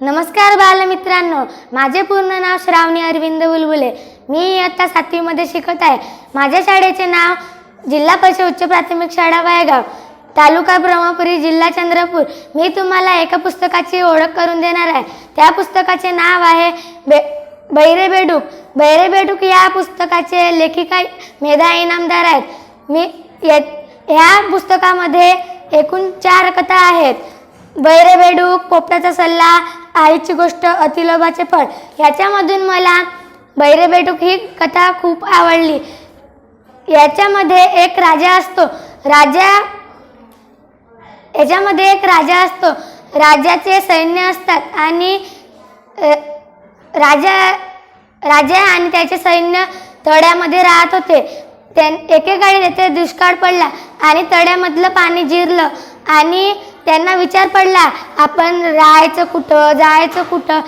नमस्कार बालमित्रांनो. माझे पूर्ण नाव श्रावणी अरविंद बुलबुले. मी इयत्ता सातवीमध्ये शिकत आहे. माझ्या शाळेचे नाव जिल्हा परिषद उच्च प्राथमिक शाळा वायगाव तालुका ब्रह्मपुरी जिल्हा चंद्रपूर. मी तुम्हाला एका पुस्तकाची ओळख करून देणार आहे. त्या पुस्तकाचे नाव आहे बे बैरे बेडूक. बैरे बेडूक या पुस्तकाचे लेखिका मेधा इनामदार आहेत. मी या ह्या पुस्तकामध्ये एकूण चार कथा आहेत. बैरे बेडूक पोपटाचा सल्ला आईची गोष्ट अतिलोभाचे फळ. ह्याच्यामधून मला बैरे बेडूक ही कथा खूप आवडली. याच्यामध्ये एक राजा असतो. राजा याच्यामध्ये एक राजा असतो. राजाचे सैन्य असतात आणि राजा राजा आणि त्याचे सैन्य तळ्यामध्ये राहत होते. त्यां एकेकाळी तेथे दुष्काळ पडला आणि तळ्यामधलं पाणी जिरलं आणि त्यांना विचार पडला आपण राहायचं कुठं जायचं कुठं?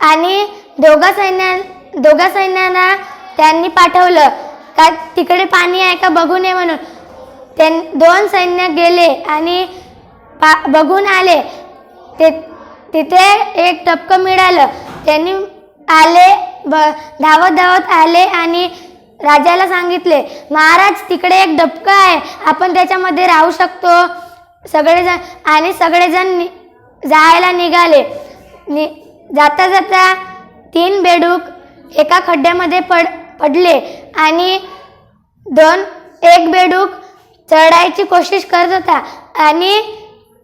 आणि दोघा सैन्या दोघा सैन्यांना त्यांनी पाठवलं का तिकडे पाणी आहे का बघू नये म्हणून? त्यां दोन सैन्य गेले आणि पा बघून आले. ते तिथे एक टपकं मिळालं. त्यांनी आले ब धावत धावत आले आणि राजाला सांगितले महाराज तिकडे एक डबकं आहे. आपण त्याच्यामध्ये राहू शकतो. सगळेजण आणि सगळेजण नि जायला निघाले. नि जाता जाता तीन बेडूक एका खड्ड्यामध्ये पड पडले आणि दोन एक बेडूक चढायची कोशिश करत होता आणि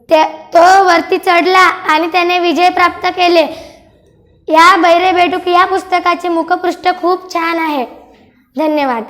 त्या तो वरती चढला आणि त्याने विजय प्राप्त केले. या बैरे बेडूक या पुस्तकाचे मुखपृष्ठ खूप छान आहे. धन्यवाद.